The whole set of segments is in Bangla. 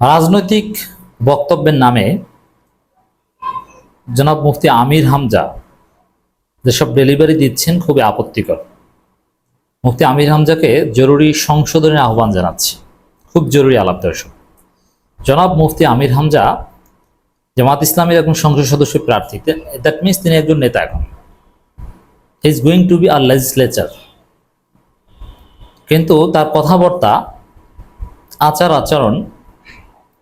রাজনৈতিক বক্তব্যের নামে জনাব মুফতি আমির হামজা যেসব ডেলিভারি দিচ্ছেন খুবই আপত্তিকর। মুফতি আমির হামজাকে জরুরি সংশোধনের আহ্বান জানাচ্ছি। খুব জরুরি আলাপ দর্শক জনাব মুফতি আমির হামজা জামাত ইসলামের একজন সংসদ সদস্য প্রার্থী দ্যাট মিনস তিনি একজন নেতা এখন। Is going to be our legislature কিন্তু তার কথাবার্তা আচার আচরণ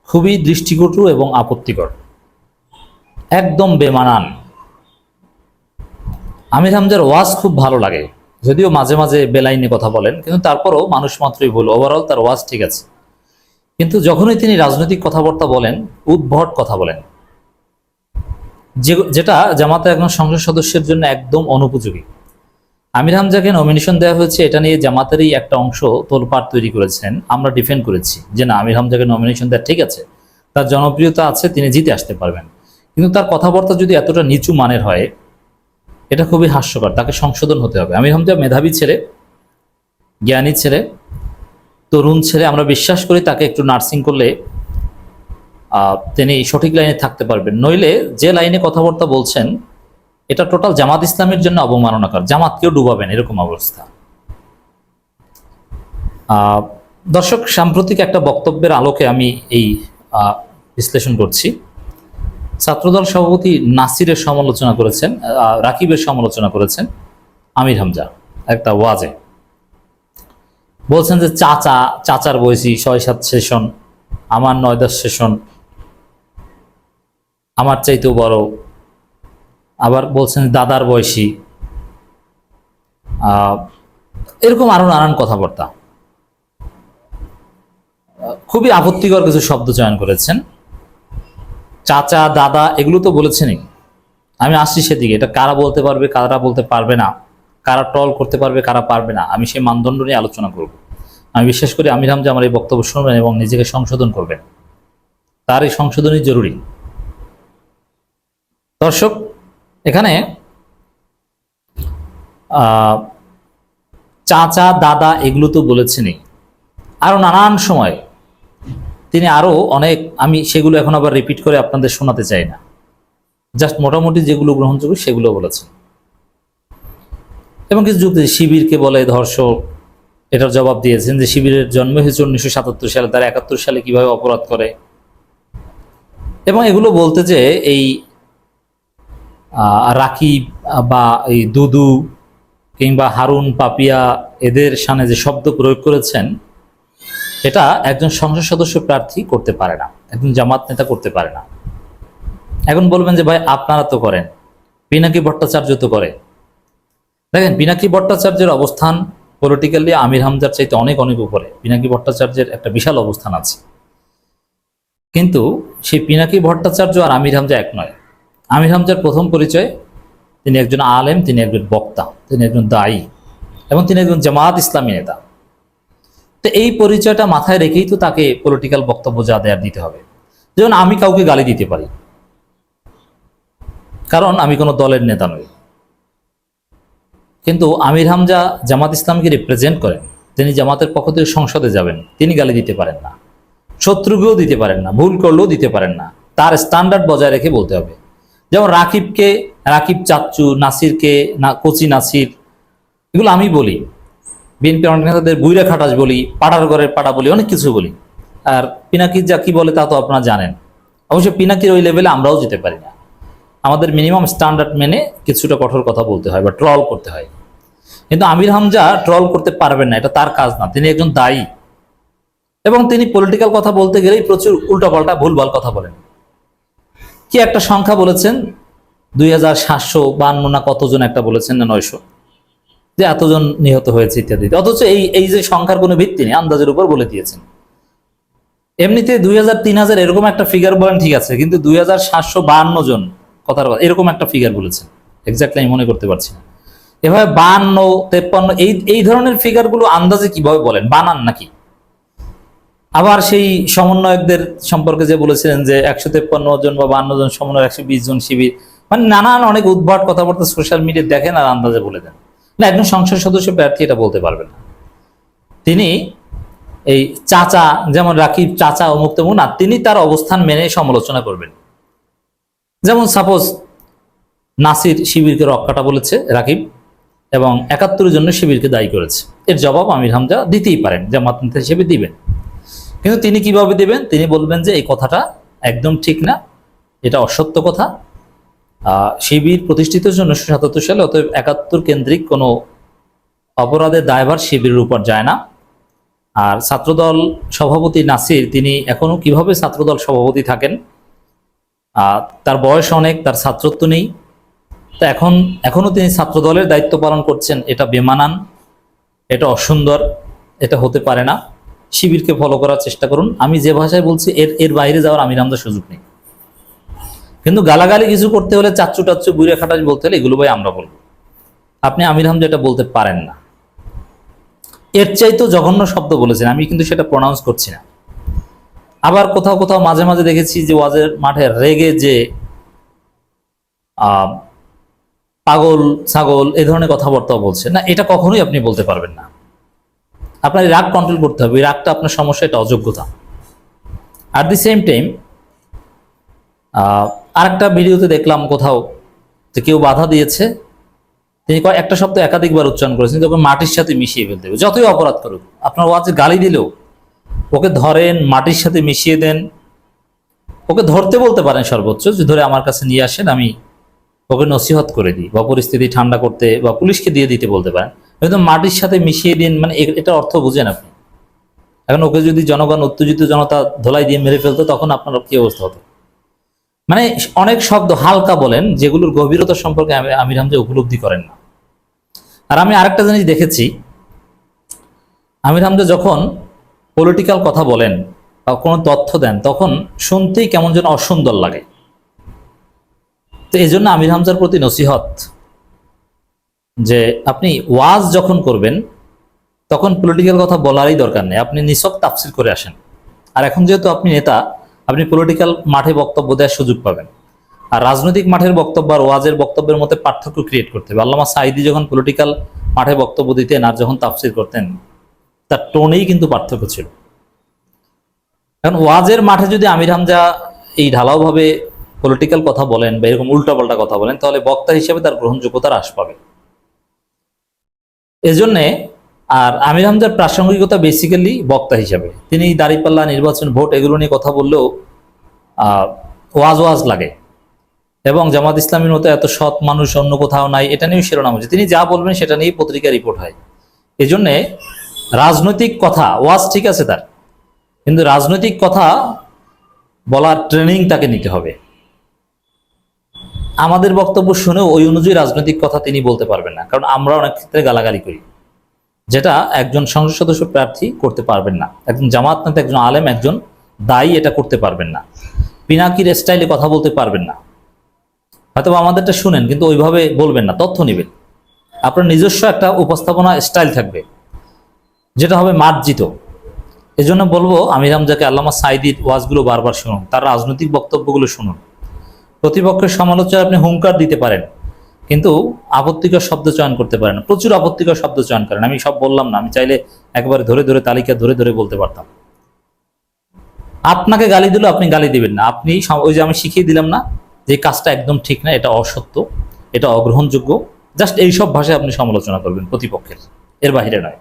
খুবই দৃষ্টিকটু এবং আপত্তিকর। একদম বেমানান। আমির হামজার ওয়াজ খুব ভালো লাগে, যদিও মাঝে মাঝে বেলাইনে কথা বলেন, কিন্তু তারপরও মানুষ মাত্রই ভুল। ওভারঅল তার ওয়াজ ঠিক আছে। কিন্তু যখনই তিনি রাজনৈতিক কথাবার্তা বলেন, উদ্ভট কথা বলেন। যেটা জামাতের একজন সংসদ সদস্যের জন্য একদম অনুপযোগী। আমির হামজাকে নমিনেশন দেওয়া হয়েছে, এটা নিয়ে জামাতেরই একটা অংশ তোলপাড় তৈরি করেছেন, আমরা ডিফেন্ড করেছি যে না, আমির হামজাকে নমিনেশন দেওয়া ঠিক আছে, তার জনপ্রিয়তা আছে, তিনি জিতে আসতে পারবেন। কিন্তু তার কথাবার্তা যদি এতটা নিচু মানের হয়, এটা খুবই হাস্যকর, তাকে সংশোধন হতে হবে। আমির হামজা মেধাবী ছেলে, জ্ঞানী ছেলে, তরুণ ছেলে, আমরা বিশ্বাস করি তাকে একটু নার্সিং করলে তিনি সঠিক লাইনে থাকতে পারবেন। নইলে যে লাইনে কথাবার্তা বলছেন এটা টোটাল জামাত ইসলামের জন্য অবমাননাকর। জামাতকেও ডুবাবেন, এরকম অবস্থা। দর্শক, সাম্প্রতিক একটা বক্তব্যের আলোকে আমি এই বিশ্লেষণ করছি। ছাত্রদল সভাপতি নাসিরের সমালোচনা করেছেন রাকিবের সমালোচনা করেছেন, আমির হামজা, একটা ওয়াজে। বলছেন যে, চাচা, চাচার বয়সী ছয় সাত সেশন, আমার নয় দশ সেশন, আমার চাইতেও বড় আবার বলছেন দাদার বয়সী। এরকম আরও নানান কথাবার্তা। খুবই আপত্তিকর কিছু শব্দ চয়ন করেছেন। চাচা, দাদা, এগুলো তো বলেছেনই। আমি আসছি সেদিকে, এটা কারা বলতে পারবে, কারা বলতে পারবে না? কারা টল করতে পারবে, কারা পারবে না? আমি সেই মানদণ্ড নিয়ে আলোচনা করব। আমি বিশ্বাস করি আমির হামজা আমার এই বক্তব্য শুনবেন এবং নিজেকে সংশোধন করবেন। তার এই সংশোধনই জরুরি। দর্শক এখানে চাচা, দাদা এগুলো তো বলেছেনই। আরও নানান সময় তিনি আরও অনেক, আমি সেগুলো এখন আবার রিপিট করে আপনাদের শোনাতে চাই না। জাস্ট মোটামুটি যেগুলো গ্রহণযোগ্য সেগুলো বলেছেন। এবং কিছু যুক্তি, শিবিরকে বলে ধর্ষক, এটার জবাব দিয়েছেন যে শিবিরের জন্ম হয়েছে উনিশশো সাতাত্তর সালে, তারা একাত্তর সালে কীভাবে অপরাধ করে। এবং এগুলো বলতে যে এই রাকিব বা এই দুদু কিংবা হারুন, পাপিয়া এদের সামনে যে শব্দ প্রয়োগ করেছেন, এটা একজন সংসদ সদস্য প্রার্থী করতে পারে না, একজন জামাত নেতা করতে পারে না। এখন বলবেন যে, ভাই, আপনারা তো করেন, পিনাকি ভট্টাচার্য তো করে। দেখেন, পিনাকি ভট্টাচার্যের অবস্থান পলিটিক্যালি আমির হামজার চাইতে অনেক অনেক উপরে। পিনাকি ভট্টাচার্যের একটা বিশাল অবস্থান আছে। কিন্তু সেই পিনাকি ভট্টাচার্য আর আমির হামজা এক নয়। আমির হামজার প্রথম পরিচয়, তিনি একজন আলেম, তিনি একজন বক্তা, তিনি একজন দায়ী, এবং তিনি একজন জামাত ইসলামী নেতা। তো এই পরিচয়টা মাথায় রেখেই তো তাকে পলিটিক্যাল বক্তব্য যা দেয়ার দিতে হবে। যেমন আমি কাউকে গালি দিতে পারি, কারণ আমি কোনো দলের নেতা নই। কিন্তু আমির হামজা জামাত ইসলামকে রিপ্রেজেন্ট করেন, তিনি জামাতের পক্ষ থেকে সংসদে যাবেন, তিনি গালি দিতে পারেন না, শত্রুকেও দিতে পারেন না, ভুল করলেও দিতে পারেন না, তার স্ট্যান্ডার্ড বজায় রেখে বলতে হবে। যেমন রাকিবকে, রাকিব চাচ্চু, নাসিরকে, না, কোচি নাসির, এগুলো আমি বলি। বিএনপি অনেক নেতাদের বুইরা খাটাস বলি, পাড়ার ঘরের পাড়া বলি, অনেক কিছু বলি। আর পিনাকির যা কি বলে তা তো আপনারা জানেন। অবশ্য পিনাকির ওই লেভেলে আমরাও যেতে পারি না। আমাদের মিনিমাম স্ট্যান্ডার্ড মেনে কিছুটা কঠোর কথা বলতে হয় বা ট্রল করতে হয়। কিন্তু আমির হামজা ট্রল করতে পারবেন না, এটা তার কাজ না। তিনি একজন দায়ী। এবং তিনি পলিটিক্যাল কথা বলতে গেলেই প্রচুর উল্টাপাল্টা ভুলভাল কথা বলেন। কি একটা সংখ্যা বলেছেন? দুই হাজার সাতশো বান্ন না কতজন একটা বলেছেন না নয়শো? যে এতজন নিহত হয়েছে ইত্যাদি। অথচ এই এই যে সংখ্যার কোনো ভিত্তি নেই, আন্দাজের উপর বলে দিয়েছেন। এমনিতে দুই হাজার তিন হাজার এরকম একটা ফিগার বলেন ঠিক আছে, কিন্তু দুই হাজার সাতশো বান্ন জন কথার কথা, এরকম একটা ফিগার বলেছেন। এক্স্যাক্টলি আমি মনে করতে পারছি না। এভাবে বান্ন, তেপ্পান্ন, এই এই ধরনের ফিগারগুলো আন্দাজে কীভাবে বলেন? বানান নাকি? আবার সেই সমন্বয়কদের সম্পর্কে যে বলেছিলেন যে একশো তেপ্পান্ন জন বা বান্ন জন সমন্বয় একশো বিশ জন শিবির মানে নানান অনেক উদ্ভট কথাবার্তা সোশ্যাল মিডিয়ায় দেখেন আর আন্দাজে বলে দেন। না, একজন সংসদ সদস্য প্রার্থী এটা বলতে পারবেন না। তিনি এই চাচা, যেমন রাকিব চাচা অমুক তমুক না তিনি তার অবস্থান মেনে সমালোচনা করবেন। যেমন সাপোজ নাসির শিবিরকে রক্ষাটা বলেছে, রাকিব, এবং একাত্তরের জন্য শিবিরকে দায়ী করেছে। এর জবাব আমির হামজা দিতেই পারেন, জামাত নেতা হিসেবে দিবেন। কিন্তু তিনি কীভাবে দিবেন? তিনি বলবেন যে এই কথাটা একদম ঠিক না, এটা অসত্য কথা। শিবির প্রতিষ্ঠিত হয়েছে উনিশশো সাতাত্তর সালে অতএব একাত্তর কেন্দ্রিক কোনো অপরাধের দায়ভার শিবিরের উপর যায় না। আর ছাত্রদল সভাপতি নাসির, তিনি এখনও কীভাবে ছাত্রদল সভাপতি থাকেন? তার বয়স অনেক, তার ছাত্রত্ব নেই। তা এখন, এখনও তিনি ছাত্রদলের দায়িত্ব পালন করছেন, এটা বেমানান, এটা অসুন্দর, এটা হতে পারে না। শিবিরকে ফলো করার চেষ্টা করুন। আমি যে ভাষায় বলছি, এর এর বাইরে যাওয়ার আমির হামজার সুযোগ নেই। কিন্তু গালাগালি কিছু করতে হলে চাচ্চু টাচ্চু বুড়ে খাটাচ বলতে হলে এগুলো ভাই আমরা বলব। আপনি আমির হামজা এটা বলতে পারেন না। এর চাইতেও জঘন্য শব্দ বলেছেন, আমি কিন্তু সেটা প্রনাউন্স করছি না। আবার কোথাও কোথাও মাঝে মাঝে দেখেছি যে ওয়াজের মাঠে রেগে যে পাগল, ছাগল এ ধরনের কথাবার্তাও বলছে না, এটা কখনোই আপনি বলতে পারবেন না। আপনার রাগ কন্ট্রোল করতে হবে। রাগটা আপনার সমস্যা, এটা অযোগ্যতা। অ্যাট দি সেম টাইম আরেকটা ভিডিওতে দেখলাম কোথাও যে কেউ বাধা দিয়েছে। তিনি একটা শব্দ একাধিকবার উচ্চারণ করেছেন তবে মাটির সাথে মিশিয়ে ফেলতে হবে। যতই অপরাধ করুক, আপনার ওয়াজে গালি দিলেও ওকে ধরেন, মাটির সাথে মিশিয়ে দেন। ওকে ধরতে বলতে পারেন সর্বোচ্চ, যে ধরে আমার কাছে নিয়ে আসেন, আমি ওকে নসিহত করে দিই, বা পরিস্থিতি ঠান্ডা করতে বা পুলিশকে দিয়ে দিতে বলতে পারেন। কিন্তু মাটির সাথে মিশিয়ে দিন মানে এটা অর্থ বুঝেন আপনি। এখন ওকে যদি জনগণ, উত্তেজিত জনতা ধোলাই দিয়ে মেরে ফেলতো, তখন আপনার কি অবস্থা হতো? মানে অনেক শব্দ হালকা বলেন, যেগুলোর গভীরতা সম্পর্কে আমি- আমির হামজা উপলব্ধি করেন না। আর আমি আরেকটা জিনিস দেখেছি, আমির হামজা যখন পলিটিক্যাল কথা বলেন বা কোনো তথ্য দেন, তখন শুনতেই কেমন যেন অসুন্দর লাগে। তো এই জন্য আমির হামজার প্রতি নসিহত। যে আপনি ওয়াজ যখন করবেন, তখন পলিটিক্যাল কথা বলারই দরকার নেই। আপনি নিছক তাফসির করে আসেন। আর এখন যেহেতু আপনি নেতা, আপনি পলিটিক্যাল মাঠে বক্তব্য দেওয়ার সুযোগ পাবেন। আর রাজনৈতিক মাঠের বক্তব্য আর ওয়াজের বক্তব্যের মধ্যে পার্থক্য ক্রিয়েট করতে হবে। আল্লামা সাইদি যখন পলিটিক্যাল মাঠে বক্তব্য দিতেন আর যখন তাফসির করতেন, তার টোনেই কিন্তু পার্থক্য ছিল। এখন ওয়াজের মাঠে যদি আমির হামজা এই ঢালাওভাবে পলিটিক্যাল কথা বলেন বা এরকম উল্টাপাল্টা কথা বলেন, তাহলে বক্তা হিসেবে তার গ্রহণযোগ্যতা হ্রাস পাবে। এজন্যে আর আমির হামজার প্রাসঙ্গিকতা বেসিক্যালি বক্তা হিসাবে। তিনি দাঁড়িপাল্লা, নির্বাচন ভোট এগুলো নিয়ে কথা বললেও ওয়াজ ওয়াজ লাগে। এবং জামাত ইসলামীর মতো এত সৎ মানুষ অন্য কোথাও নাই, এটা নিয়েও শিরোনাম হচ্ছে তিনি যা বলবেন সেটা নিয়েই পত্রিকা রিপোর্ট হয়। এজন্যে রাজনৈতিক কথা, ওয়াজ ঠিক আছে তার। কিন্তু রাজনৈতিক কথা বলার ট্রেনিং তাকে নিতে হবে। আমাদের বক্তব্য শুনে ওই অনুযায়ী রাজনৈতিক কথা তিনি বলতে পারবেন না। কারণ আমরা অনেক ক্ষেত্রে গালাগালি করি। যেটা একজন সংসদ সদস্য প্রার্থী করতে পারবেন না। একজন জামাত নেতা, একজন আলেম, একজন দায়ী এটা করতে পারবেন না। পিনাকির স্টাইলে কথা বলতে পারবেন না। হয়তো আমাদেরটা শুনেন, কিন্তু ওইভাবে বলবেন না। তথ্য নেবেন। আপনার নিজস্ব একটা উপস্থাপনা স্টাইল থাকবে। যেটা হবে মার্জিত। এজন্য বলব আমিরাম যাকে আল্লামা সাইদির ওয়াজগুলো বারবার শুনুন। তার রাজনৈতিক বক্তব্যগুলো শুনুন। প্রতিপক্ষের সমালোচনা আপনি হুঙ্কার দিতে পারেন, কিন্তু আপত্তিকর শব্দ চয়ন করতে পারেন প্রচুর আপত্তিকর শব্দ চয়ন করেন। আমি সব বললাম না, আমি চাইলে একবারে ধরে ধরে তালিকা ধরে ধরে বলতে পারতাম। আপনাকে গালি দিলেও আপনি গালি দিবেন না। আপনি ওই যে আমি শিখিয়ে দিলাম না, যে কাজটা একদম ঠিক না, এটা অসত্য, এটা অগ্রহণযোগ্য, জাস্ট এইসব ভাষায় আপনি সমালোচনা করবেন প্রতিপক্ষের। এর বাহিরে নয়।